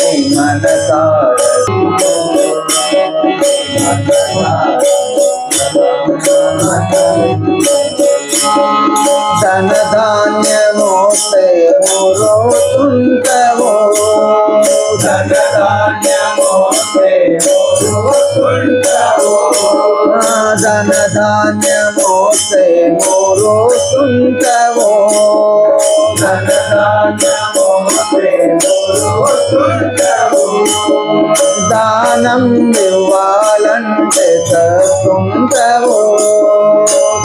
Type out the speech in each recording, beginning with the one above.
ಮನಸಾರ ಧನಧಾನ್ಯ ಮೋಸೆ ಮುರೋ ತುಂಟವೋ ಧನಧಾನ್ಯ ಮೋಸೆ ಮುರೋ ತುಂಟವೋ ಧನಧಾನ್ಯ ಮೋಸೆ ಮುರೋ ತುಂಟವೋ ಧನಧಾನ್ಯ జ్ఞానం ఇవ్వాలంటే తప్పుంటవో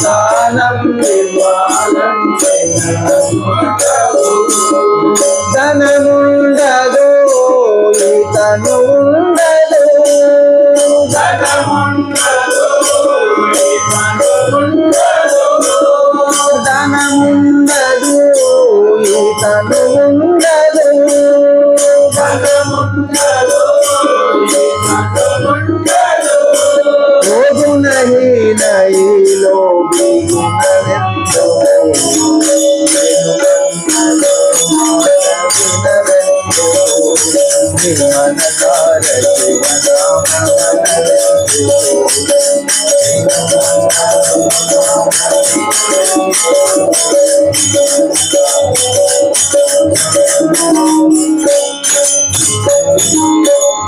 జ్ఞానం ఇవ్వాలంటే తప్పుంటవో ధనముండదు ఇతను ధనముండదు ఇతను ధనముండదు.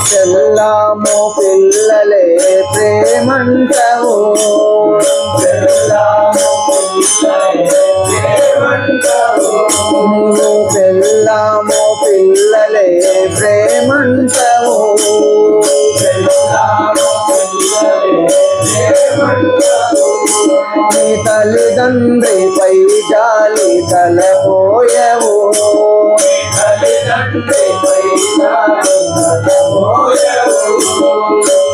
చెల్లాము పిల్లలే ప్రేమంటవు తల్లిదండ్రిపై జాలి తలపోయవు. తల్లిదండ్రిపై జాలి తలపోయవు.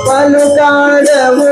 పలుకాడవు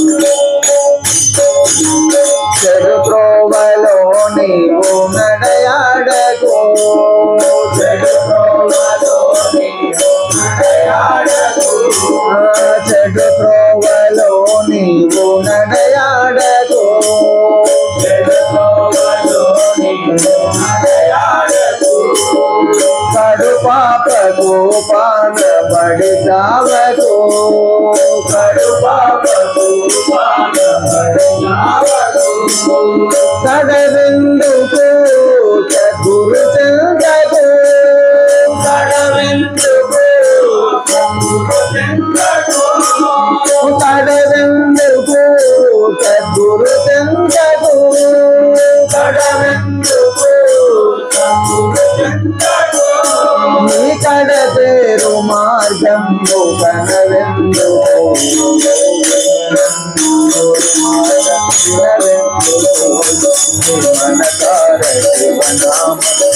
కడవెందుకు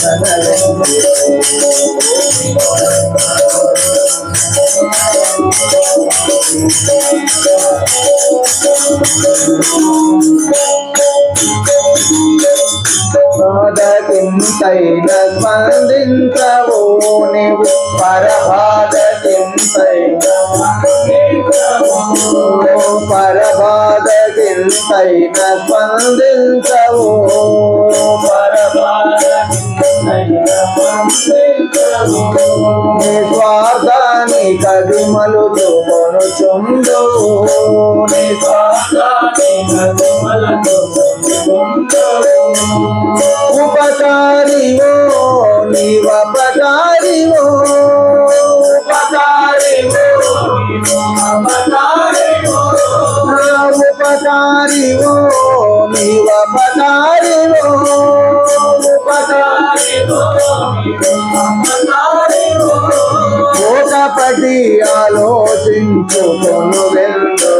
శివనామ పరబాధకింతైన స్పందించవు నీవు పరబాధకింతైన పరబాధకింతైన స్పందించవు ఉపకారియో నీవపకారియో నా ఉపకారియో నీవపకారియో ఒకపటి ఆలోచించుకొను వెళ్ళు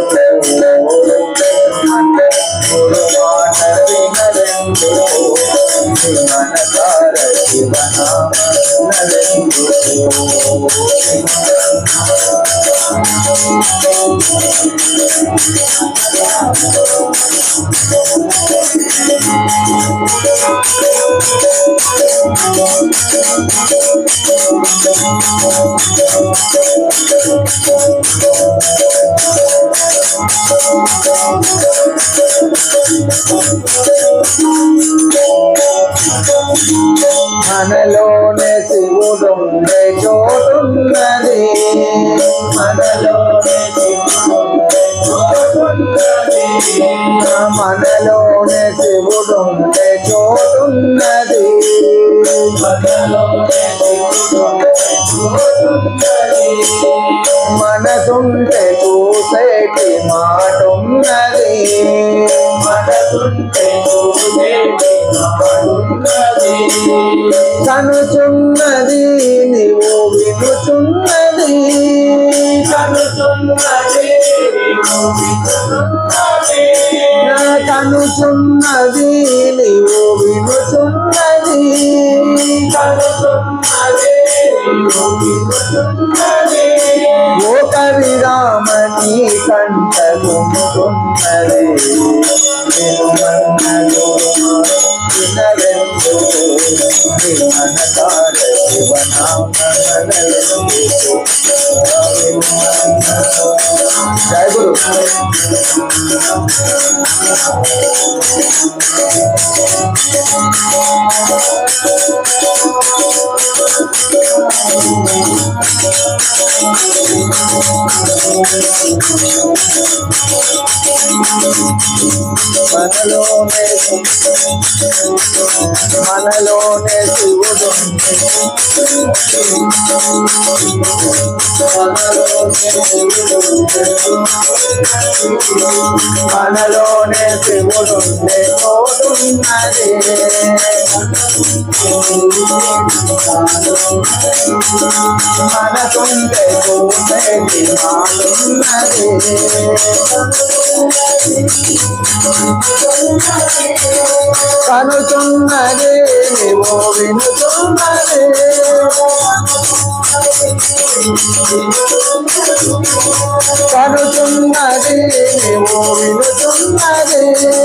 Thank you. మనలోనే శివుడుండే చోటున్నది మనలోనే మనసుంటే చూసేటి మాటున్నది. మనసుంటే కనుచున్నది నీవు వినుచున్నది. నా కనుచున్నది నీవు వినుచున్నది. ఒకరి రామని కంట గుమ్ముకున్నది వినుమన్నదు వినరెందు విమనకార శివనామనరెందు జయ గురు మనలోనే మనలోనే శివుడు. మనలోనే శివుడు. తోడున్నది మనసుంటే చూసేది మాలున్నది కనుచున్నది నీవు వినుచున్నది కనుచున్నది ఓ నేను